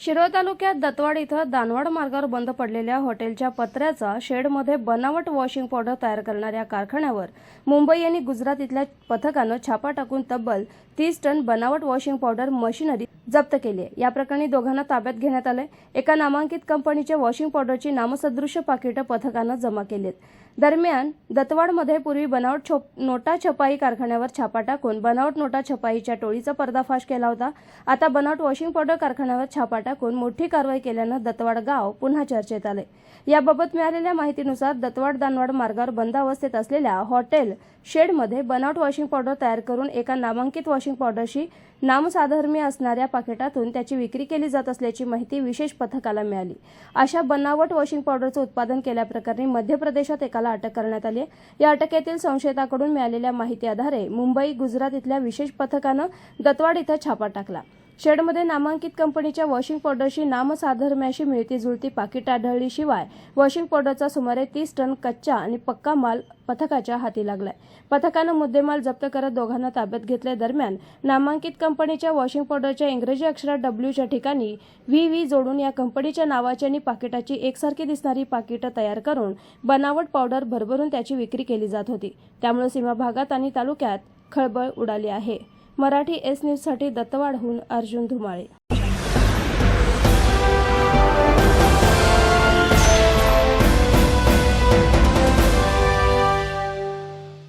शिरोळ तालुक्यात दत्तवाड इथं दानवाड मार्गावर बंद पडलेल्या हॉटेलच्या पत्र्याचा शेडमध्ये बनावट वॉशिंग पावडर तयार करणाऱ्या कारखान्यावर मुंबई आणि गुजरात इथल्या पथकानं छापा टाकून तब्बल तीस टन बनावट वॉशिंग पावडर मशिनरी जप्त केली आहे. या प्रकरणी दोघांना ताब्यात घेण्यात आलंय. एका नामांकित कंपनीच्या वॉशिंग पावडरची नामसदृश्य पाकिटं पथकानं जमा केली दरम्यान दत्तवाडमध्ये पूर्वी बनावट छोप नोटा छपाई कारखान्यावर छापा टाकून बनावट नोटा छपाईच्या टोळीचा पर्दाफाश केला होता. आता बनावट वॉशिंग पावडर कारखान्यावर छापा टाकून मोठी कारवाई केल्यानं दत्तवाड गाव पुन्हा चर्चेत आले. याबाबत मिळालेल्या माहितीनुसार दत्तवाड दानवाड मार्गावर बंद अवस्थेत असलेल्या हॉटेल शेडमध्ये बनावट वॉशिंग पावडर तयार करून एका नामांकित वॉशिंग पावडरशी नामसाधर्म्य असणाऱ्या पाकिटातून त्याची विक्री केली जात असल्याची माहिती विशेष पथकाला मिळाली. अशा बनावट वॉशिंग पावडरचं उत्पादन केल्याप्रकरणी मध्य प्रदेशात एकाला अटक करण्यात आली या अटकेतील संशयिताकडून मिळालेल्या माहिती आधारे मुंबई गुजरात इथल्या विशेष पथकानं दत्तवाड इथं छापा टाकला. शेडमध्ये नामांकित कंपनीच्या वॉशिंग पावडरशी नामसाधर्म्याशी मिळती जुळती पाकिट आढळलीशिवाय वॉशिंग पावडरचा सुमारे तीस टन कच्चा आणि पक्का माल पथकाच्या हाती लागलाय. पथकानं मुद्देमाल जप्त करत दोघांना ताब्यात घेतल्या दरम्यान नामांकित कंपनीच्या वॉशिंग पावडरच्या इंग्रजी अक्षरात डब्ल्यूच्या ठिकाणी व्ही व्ही जोडून या कंपनीच्या नावाची आणि पाकिटाची एकसारखी दिसणारी पाकिटं तयार करून बनावट पावडर भरभरून त्याची विक्री केली जात होती. त्यामुळे सीमा भागात आणि तालुक्यात खळबळ उडाली आहे. मराठी एस न्यूजसाठी दत्तवाडहून अर्जुन धुमाळे.